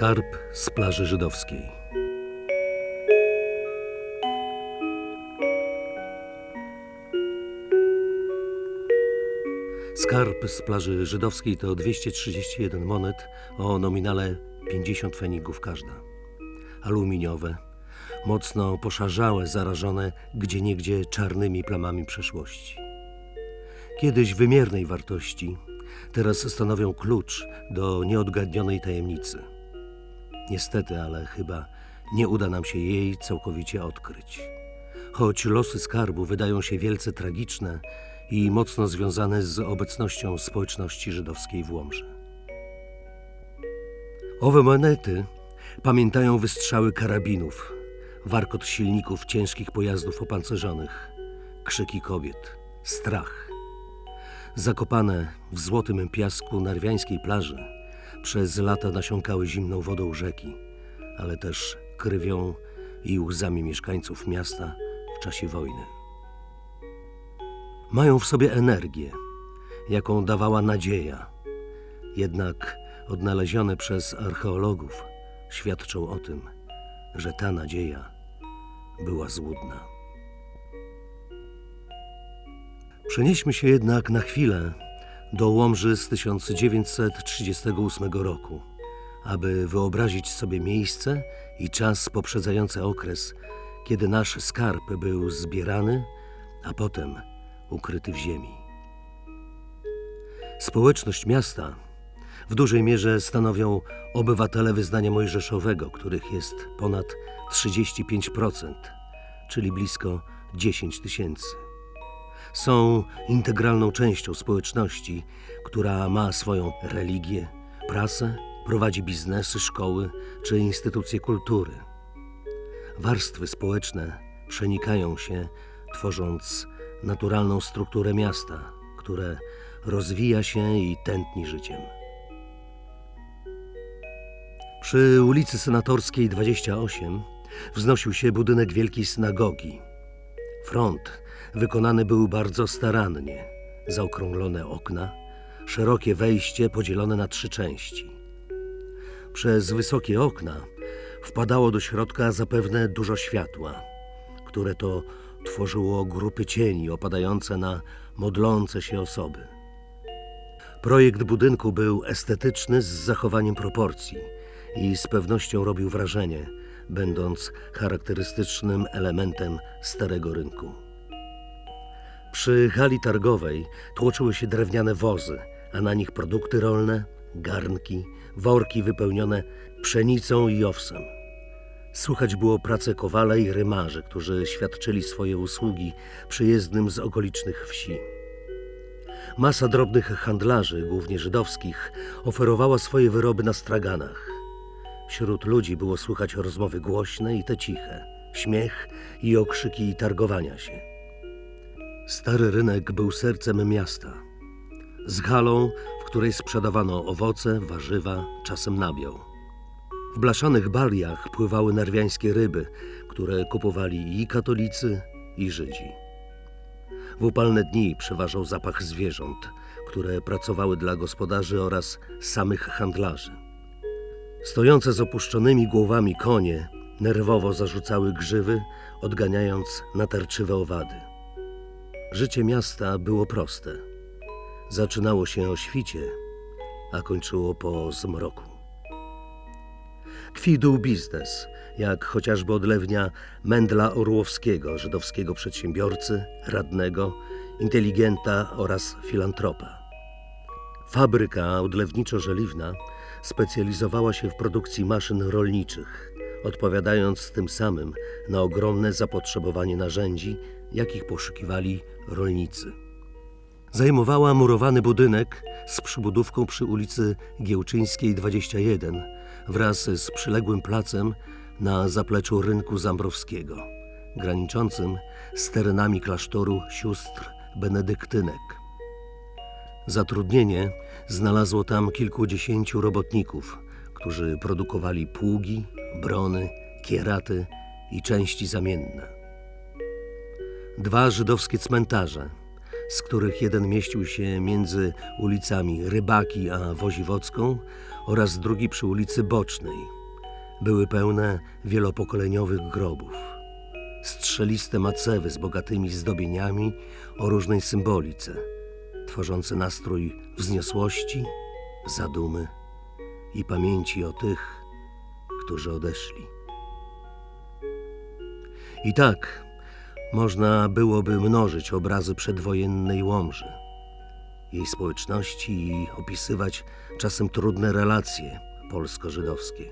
Skarb z plaży żydowskiej. Skarb z plaży żydowskiej to 231 monet o nominale 50 fenigów każda. Aluminiowe, mocno poszarzałe, zarażone gdzieniegdzie czarnymi plamami przeszłości. Kiedyś wymiernej wartości, teraz stanowią klucz do nieodgadnionej tajemnicy. Niestety, ale chyba nie uda nam się jej całkowicie odkryć. Choć losy skarbu wydają się wielce tragiczne i mocno związane z obecnością społeczności żydowskiej w Łomży. Owe monety pamiętają wystrzały karabinów, warkot silników ciężkich pojazdów opancerzonych, krzyki kobiet, strach. Zakopane w złotym piasku narwiańskiej plaży, przez lata nasiąkały zimną wodą rzeki, ale też krwią i łzami mieszkańców miasta w czasie wojny. Mają w sobie energię, jaką dawała nadzieja, jednak odnalezione przez archeologów świadczą o tym, że ta nadzieja była złudna. Przenieśmy się jednak na chwilę do Łomży z 1938 roku, aby wyobrazić sobie miejsce i czas poprzedzający okres, kiedy nasz skarb był zbierany, a potem ukryty w ziemi. Społeczność miasta w dużej mierze stanowią obywatele wyznania mojżeszowego, których jest ponad 35%, czyli blisko 10 tysięcy są integralną częścią społeczności, która ma swoją religię, prasę, prowadzi biznesy, szkoły czy instytucje kultury. Warstwy społeczne przenikają się, tworząc naturalną strukturę miasta, które rozwija się i tętni życiem. Przy ulicy Senatorskiej 28 wznosił się budynek Wielkiej Synagogi. Front wykonany był bardzo starannie. Zaokrąglone okna, szerokie wejście podzielone na trzy części. Przez wysokie okna wpadało do środka zapewne dużo światła, które to tworzyło grupy cieni opadające na modlące się osoby. Projekt budynku był estetyczny z zachowaniem proporcji i z pewnością robił wrażenie, będąc charakterystycznym elementem starego rynku. Przy hali targowej tłoczyły się drewniane wozy, a na nich produkty rolne, garnki, worki wypełnione pszenicą i owsem. Słychać było pracę kowala i rymarzy, którzy świadczyli swoje usługi przyjezdnym z okolicznych wsi. Masa drobnych handlarzy, głównie żydowskich, oferowała swoje wyroby na straganach. Wśród ludzi było słychać rozmowy głośne i te ciche, śmiech i okrzyki targowania się. Stary rynek był sercem miasta. Z halą, w której sprzedawano owoce, warzywa, czasem nabiał. W blaszanych baliach pływały narwiańskie ryby, które kupowali i katolicy, i Żydzi. W upalne dni przeważał zapach zwierząt, które pracowały dla gospodarzy oraz samych handlarzy. Stojące z opuszczonymi głowami konie nerwowo zarzucały grzywy, odganiając natarczywe owady. Życie miasta było proste. Zaczynało się o świcie, a kończyło po zmroku. Kwidł biznes, jak chociażby odlewnia Mendla Orłowskiego, żydowskiego przedsiębiorcy, radnego, inteligenta oraz filantropa. Fabryka odlewniczo-żeliwna specjalizowała się w produkcji maszyn rolniczych, odpowiadając tym samym na ogromne zapotrzebowanie narzędzi, jakich poszukiwali rolnicy. Zajmowała murowany budynek z przybudówką przy ulicy Giełczyńskiej 21 wraz z przyległym placem na zapleczu rynku Zambrowskiego, graniczącym z terenami klasztoru sióstr benedyktynek. Zatrudnienie znalazło tam kilkudziesięciu robotników, którzy produkowali pługi, brony, kieraty i części zamienne. Dwa żydowskie cmentarze z których jeden mieścił się między ulicami Rybaki a Woziwocką oraz drugi przy ulicy Bocznej. Były pełne wielopokoleniowych grobów. Strzeliste macewy z bogatymi zdobieniami o różnej symbolice, tworzące nastrój wzniosłości, zadumy i pamięci o tych, którzy odeszli. I tak można byłoby mnożyć obrazy przedwojennej Łomży, jej społeczności i opisywać czasem trudne relacje polsko-żydowskie.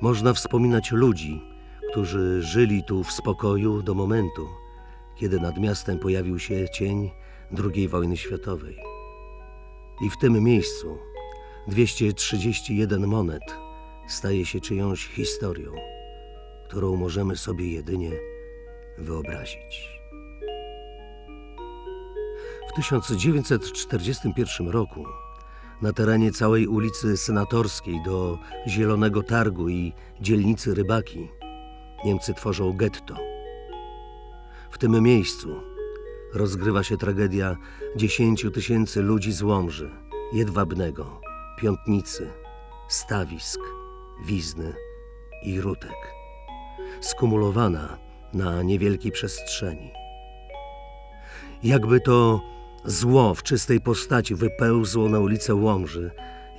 Można wspominać ludzi, którzy żyli tu w spokoju do momentu, kiedy nad miastem pojawił się cień II wojny światowej. I w tym miejscu 231 monet staje się czyjąś historią, którą możemy sobie jedynie wyobrazić. W 1941 roku na terenie całej ulicy Senatorskiej do Zielonego Targu i dzielnicy Rybaki Niemcy tworzą getto. W tym miejscu rozgrywa się tragedia 10 tysięcy ludzi z Łomży, Jedwabnego, Piątnicy, Stawisk, Wizny i Rutek, skumulowana na niewielkiej przestrzeni. Jakby to zło w czystej postaci wypełzło na ulicę Łomży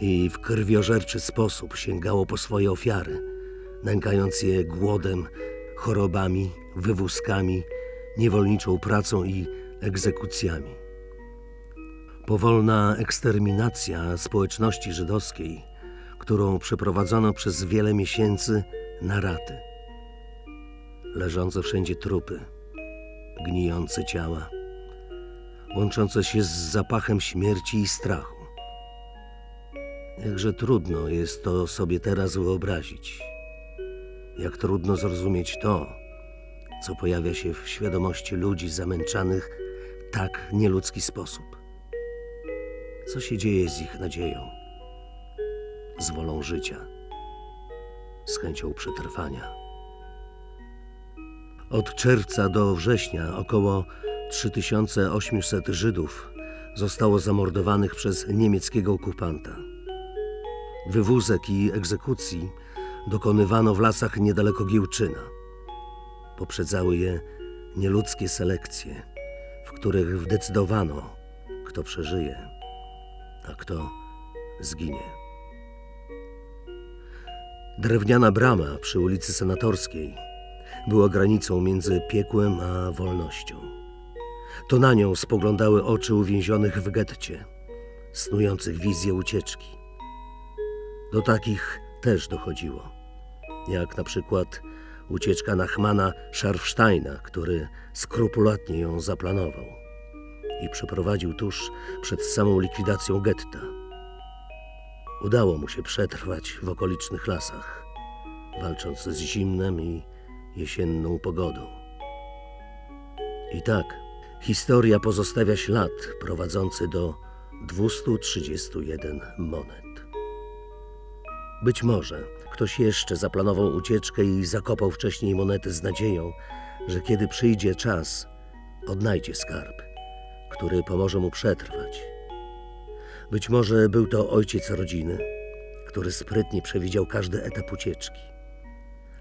i w krwiożerczy sposób sięgało po swoje ofiary, nękając je głodem, chorobami, wywózkami, niewolniczą pracą i egzekucjami. Powolna eksterminacja społeczności żydowskiej, którą przeprowadzono przez wiele miesięcy na raty. Leżące wszędzie trupy, gnijące ciała, łączące się z zapachem śmierci i strachu. Jakże trudno jest to sobie teraz wyobrazić. Jak trudno zrozumieć to, co pojawia się w świadomości ludzi zamęczanych w tak nieludzki sposób. Co się dzieje z ich nadzieją, z wolą życia, z chęcią przetrwania. Od czerwca do września około 3800 Żydów zostało zamordowanych przez niemieckiego okupanta. Wywózek i egzekucji dokonywano w lasach niedaleko Giełczyna. Poprzedzały je nieludzkie selekcje, w których zdecydowano, kto przeżyje, a kto zginie. Drewniana brama przy ulicy Senatorskiej była granicą między piekłem a wolnością. To na nią spoglądały oczy uwięzionych w getcie, snujących wizję ucieczki. Do takich też dochodziło, jak na przykład ucieczka Nachmana Scharfsteina, który skrupulatnie ją zaplanował i przeprowadził tuż przed samą likwidacją getta. Udało mu się przetrwać w okolicznych lasach, walcząc z zimnem i jesienną pogodą. I tak, historia pozostawia ślad prowadzący do 231 monet. Być może ktoś jeszcze zaplanował ucieczkę i zakopał wcześniej monety z nadzieją, że kiedy przyjdzie czas, odnajdzie skarb, który pomoże mu przetrwać. Być może był to ojciec rodziny, który sprytnie przewidział każdy etap ucieczki,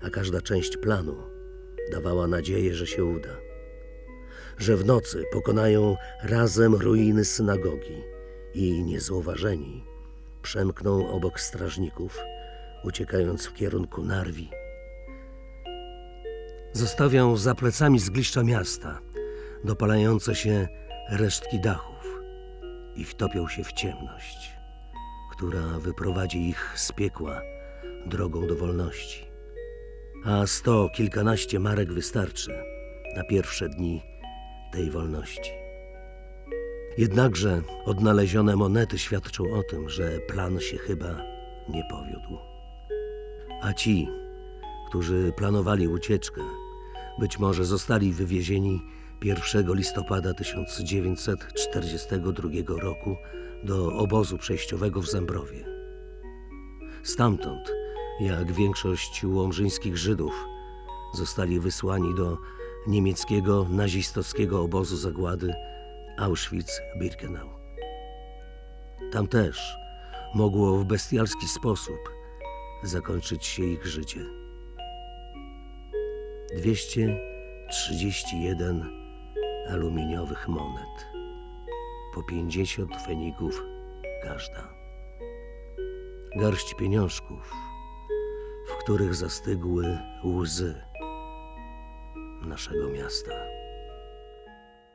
a każda część planu dawała nadzieję, że się uda. Że w nocy pokonają razem ruiny synagogi i niezauważeni przemkną obok strażników, uciekając w kierunku Narwi. Zostawią za plecami zgliszcza miasta, dopalające się resztki dachów i wtopią się w ciemność, która wyprowadzi ich z piekła drogą do wolności. A sto kilkanaście marek wystarczy na pierwsze dni tej wolności. Jednakże odnalezione monety świadczą o tym, że plan się chyba nie powiódł. A ci, którzy planowali ucieczkę, być może zostali wywiezieni 1 listopada 1942 roku do obozu przejściowego w Zembrowie. Stamtąd, jak większość łomżyńskich Żydów, zostali wysłani do niemieckiego nazistowskiego obozu zagłady Auschwitz-Birkenau. Tam też mogło w bestialski sposób zakończyć się ich życie. 231 aluminiowych monet, po 50 feników każda. Garść pieniążków, których zastygły łzy naszego miasta.